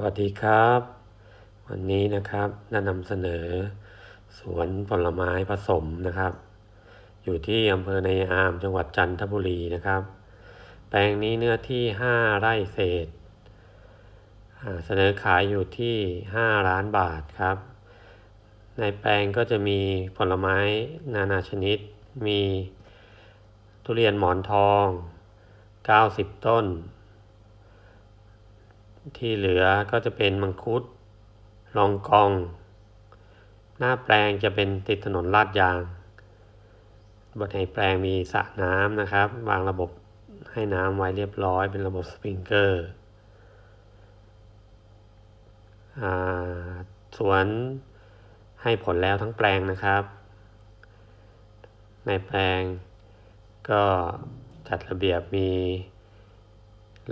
วัสดีครับ วันนี้นะครับจะนำเสนอ สวนผลไม้ผสมนะครับ อยู่ที่อำเภอในอามจังหวัดจันทบุรีนะครับ แปลงนี้เนื้อที่ 5 ไร่เศษ เสนอขายอยู่ที่ 5 ล้านบาทครับ ในแปลงก็จะมีผลไม้นานาชนิด มีทุเรียนหมอนทอง 90 ต้น ที่เหลือก็จะเป็นมังคุดลองกอง หน้าแปลงจะเป็นติดถนนลาดยาง บนในแปลงมีสระน้ำนะครับ วางระบบให้น้ำไว้เรียบร้อย เป็นระบบสปริงเกอร์สวนให้ผลแล้วทั้งแปลงนะครับ ในแปลงก็จัดระเบียบมี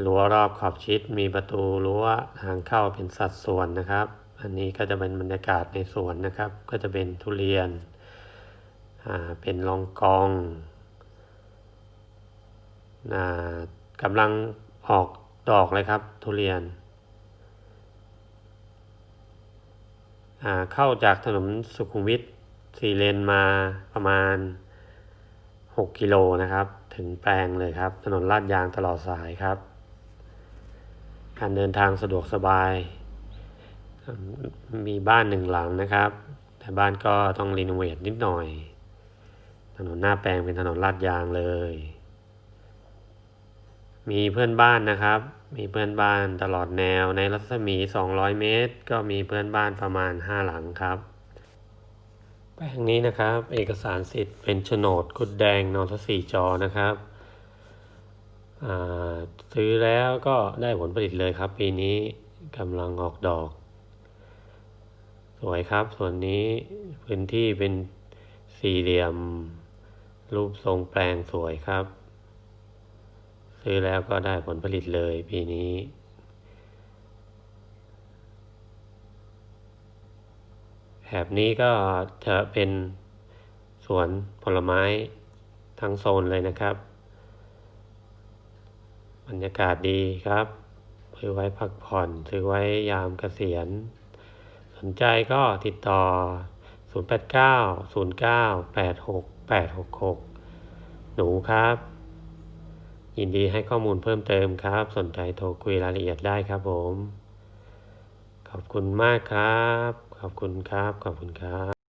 รั้วรอบขอบชิดมีประตูรั้วทางเข้าเป็นสัดส่วนนะครับ อันนี้ก็จะเป็นบรรยากาศในสวนนะครับ ก็จะเป็นทุเรียนอ่าเป็นรองกองอ่ากำลังออกดอกเลยครับทุเรียนอ่าเข้าจากถนนสุขุมวิทสี่เลนมาประมาณ 6 กิโลนะครับ ถึงแปลงเลยครับ ถนนลาดยางตลอดสายครับ การเดินทางสะดวกสบาย มีบ้านหนึ่งหลังนะครับ แต่บ้านก็ต้องรีโนเวทนิดหน่อย ถนนหน้าแปลงเป็นถนนลาดยางเลย มีเพื่อนบ้านนะครับ มีเพื่อนบ้านตลอดแนวในรัศมี 200 เมตร ก็มีเพื่อนบ้านประมาณ 5 หลังครับแปลงนี้นะครับ เอกสารสิทธิ์เป็นโฉนดกุดแดงนอทสี่จอนะครับ ซื้อแล้วก็ได้ผลผลิตเลยครับ ปีนี้กำลังออกดอก สวยครับ ส่วนนี้พื้นที่เป็นสี่เหลี่ยม รูปทรงแปลงสวยครับ ซื้อแล้วก็ได้ผลผลิตเลยปีนี้ แถบนี้ก็จะเป็นสวนผลไม้ทั้งโซนเลยนะครับบ รรยากาศดีครับซื้อไว้พักผ่อนซื้อไว้ยามเกษียณ สนใจก็ติดต่อ 089 09 86 866 หนูครับ ยินดีให้ข้อมูลเพิ่มเติมครับ สนใจโทรคุยรายละเอียดได้ครับผม ขอบคุณมากครับ ขอบคุณครับ ขอบคุณครับ